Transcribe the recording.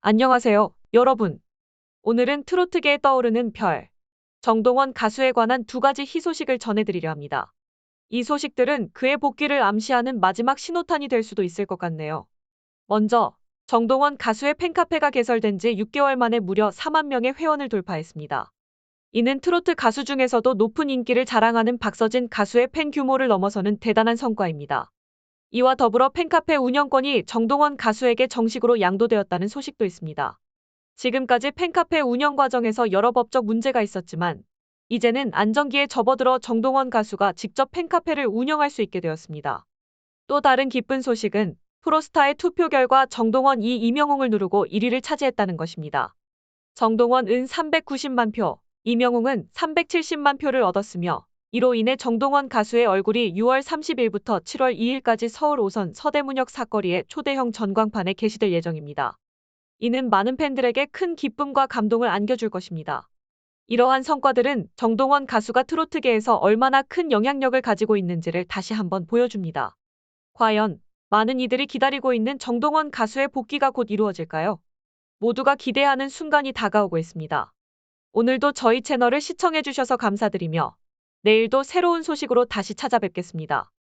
안녕하세요, 여러분. 오늘은 트로트계에 떠오르는 별, 정동원 가수에 관한 두 가지 희소식을 전해드리려 합니다. 이 소식들은 그의 복귀를 암시하는 마지막 신호탄이 될 수도 있을 것 같네요. 먼저, 정동원 가수의 팬카페가 개설된 지 6개월 만에 무려 4만 명의 회원을 돌파했습니다. 이는 트로트 가수 중에서도 높은 인기를 자랑하는 박서진 가수의 팬 규모를 넘어서는 대단한 성과입니다. 이와 더불어 팬카페 운영권이 정동원 가수에게 정식으로 양도되었다는 소식도 있습니다. 지금까지 팬카페 운영 과정에서 여러 법적 문제가 있었지만 이제는 안정기에 접어들어 정동원 가수가 직접 팬카페를 운영할 수 있게 되었습니다. 또 다른 기쁜 소식은 프로스타의 투표 결과 정동원 이 이명웅을 누르고 1위를 차지했다는 것입니다. 정동원 은 390만 표, 이명웅은 370만 표를 얻었으며 이로 인해 정동원 가수의 얼굴이 6월 30일부터 7월 2일까지 서울 5선 서대문역 사거리의 초대형 전광판에 게시될 예정입니다. 이는 많은 팬들에게 큰 기쁨과 감동을 안겨줄 것입니다. 이러한 성과들은 정동원 가수가 트로트계에서 얼마나 큰 영향력을 가지고 있는지를 다시 한번 보여줍니다. 과연 많은 이들이 기다리고 있는 정동원 가수의 복귀가 곧 이루어질까요? 모두가 기대하는 순간이 다가오고 있습니다. 오늘도 저희 채널을 시청해주셔서 감사드리며 내일도 새로운 소식으로 다시 찾아뵙겠습니다.